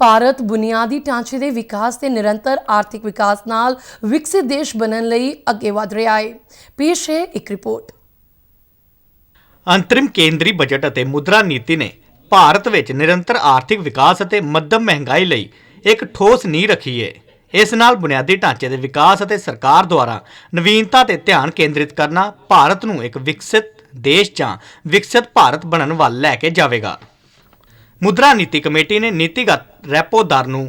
ਭਾਰਤ ਬੁਨਿਆਦੀ ਢਾਂਚੇ ਦੇ ਵਿਕਾਸ ਤੇ ਨਿਰੰਤਰ ਆਰਥਿਕ ਵਿਕਾਸ ਨਾਲ ਵਿਕਸਿਤ ਦੇਸ਼ ਬਣਨ ਲਈ ਅੱਗੇ ਵਧ ਰਿਹਾ ਹੈ। ਪੇਸ਼ ਹੈ ਇੱਕ ਰਿਪੋਰਟ। ਅੰਤਰਿਮ ਕੇਂਦਰੀ ਬਜਟ ਅਤੇ ਮੁਦਰਾ ਨੀਤੀ ਨੇ ਭਾਰਤ ਵਿੱਚ ਨਿਰੰਤਰ ਆਰਥਿਕ ਵਿਕਾਸ ਅਤੇ ਮੱਧਮ ਮਹਿੰਗਾਈ ਲਈ ਇੱਕ ਠੋਸ ਨੀਂਹ ਰੱਖੀ ਹੈ। ਇਸ ਨਾਲ ਬੁਨਿਆਦੀ ਢਾਂਚੇ ਦੇ ਵਿਕਾਸ ਅਤੇ ਸਰਕਾਰ ਦੁਆਰਾ ਨਵੀਨਤਾ ਤੇ ਧਿਆਨ ਕੇਂਦਰਿਤ ਕਰਨਾ ਭਾਰਤ ਨੂੰ ਇੱਕ ਵਿਕਸਿਤ ਦੇਸ਼ ਜਾਂ ਵਿਕਸਿਤ ਭਾਰਤ ਬਣਨ ਵੱਲ ਲੈ ਕੇ ਜਾਵੇਗਾ। ਮੁਦਰਾ ਨੀਤੀ ਕਮੇਟੀ ਨੇ ਨੀਤੀਗਤ ਰੈਪੋ ਦਰ ਨੂੰ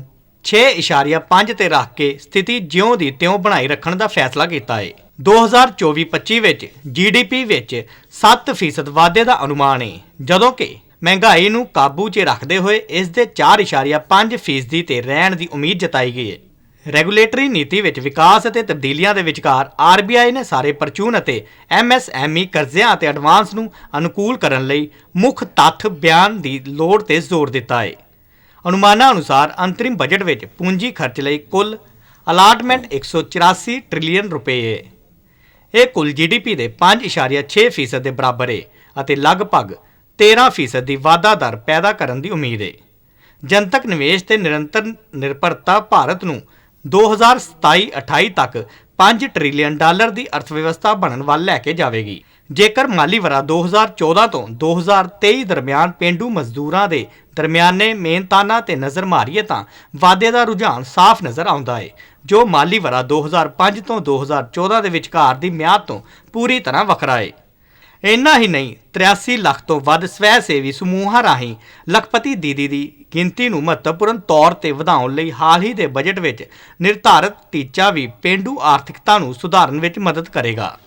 6.5 ਤੇ ਰੱਖ ਕੇ ਸਥਿਤੀ ਜਿਉਂ ਦੀ ਤਿਉਂ ਬਣਾਈ ਰੱਖਣ ਦਾ ਫੈਸਲਾ ਕੀਤਾ ਹੈ 2024-25 ਵਿੱਚ ਜੀਡੀਪੀ ਵਿੱਚ 7% ਵਾਧੇ ਦਾ ਅਨੁਮਾਨ ਹੈ ਜਦੋਂ ਕਿ ਮਹਿੰਗਾਈ ਨੂੰ ਕਾਬੂ 'ਚ ਰੱਖਦੇ ਹੋਏ ਇਸ ਦੇ 4.5% ਤੇ ਰਹਿਣ ਦੀ ਉਮੀਦ ਜਤਾਈ ਗਈ ਹੈ ਰੈਗੂਲੇਟਰੀ ਨੀਤੀ ਵਿੱਚ ਵਿਕਾਸ ਅਤੇ ਤਬਦੀਲੀਆਂ ਦੇ ਵਿਚਕਾਰ ਆਰਬੀਆਈ ਨੇ ਸਾਰੇ ਪਰਚੂਨ ਅਤੇ ਐਮਐਸਐਮਈ ਕਰਜ਼ਿਆਂ ਅਤੇ ਐਡਵਾਂਸ ਨੂੰ ਅਨੁਕੂਲ ਕਰਨ ਲਈ ਮੁੱਖ ਤੱਥ ਬਿਆਨ ਦੀ ਲੋੜ ਤੇ ਜ਼ੋਰ ਦਿੱਤਾ ਹੈ ਅਨੁਮਾਨਾਂ ਅਨੁਸਾਰ ਅੰਤਰਿਮ ਬਜਟ ਵਿੱਚ ਪੂੰਜੀ ਖਰਚ ਲਈ ਕੁੱਲ ਅਲਾਟਮੈਂਟ 184 ਟ੍ਰਿਲੀਅਨ ਰੁਪਏ ਹੈ ਇਹ ਕੁੱਲ ਜੀਡੀਪੀ ਦੇ 5.6% ਦੇ ਬਰਾਬਰ ਹੈ ਅਤੇ ਲਗਭਗ 13% ਦੀ ਵਾਧਾ ਦਰ ਪੈਦਾ ਕਰਨ ਦੀ ਉਮੀਦ ਹੈ ਜਨਤਕ ਨਿਵੇਸ਼ ਤੇ ਨਿਰੰਤਰ ਨਿਰਭਰਤਾ ਭਾਰਤ ਨੂੰ 2027-28 ਤੱਕ 5 ਟ੍ਰਿਲੀਅਨ ਡਾਲਰ ਦੀ ਅਰਥਵਿਵਸਥਾ ਬਣਨ ਵੱਲ ਲੈ ਕੇ ਜਾਵੇਗੀ। ਜੇਕਰ ਮਾਲੀ ਵਰਾ 2014 ਤੋਂ 2023 ਦਰਮਿਆਨ ਪਿੰਡੂ ਮਜ਼ਦੂਰਾਂ ਦੇ ਦਰਮਿਆਨੇ ਮਿਹਨਤਾਨਾ ਤੇ ਨਜ਼ਰ ਮਾਰੀਏ ਤਾਂ ਵਾਧੇ ਦਾ ਰੁਝਾਨ ਸਾਫ਼ ਨਜ਼ਰ ਆਉਂਦਾ ਹੈ ਜੋ ਮਾਲੀ ਵਰਾ 2005 ਤੋਂ 2014 ਦੇ ਵਿਚਕਾਰ ਦੀ ਮਿਆਦ ਤੋਂ ਪੂਰੀ ਤਰ੍ਹਾਂ ਵੱਖਰਾ ਹੈ ਇੰਨਾ ਹੀ ਨਹੀਂ 83 ਲੱਖ ਤੋਂ ਵੱਧ ਸਵੈ ਸੇਵੀ ਸਮੂਹਾਂ ਰਾਹੀਂ ਲਖਪਤੀ ਦੀਦੀ ਦੀ ਗਿਣਤੀ ਨੂੰ ਮਹੱਤਵਪੂਰਨ ਤੌਰ ਤੇ ਵਧਾਉਣ ਲਈ ਹਾਲ ਹੀ ਦੇ ਬਜਟ ਵਿੱਚ ਨਿਰਧਾਰਤ ਟੀਚਾ ਵੀ ਪੇਂਡੂ ਆਰਥਿਕਤਾ ਨੂੰ ਸੁਧਾਰਨ ਵਿੱਚ ਮਦਦ ਕਰੇਗਾ।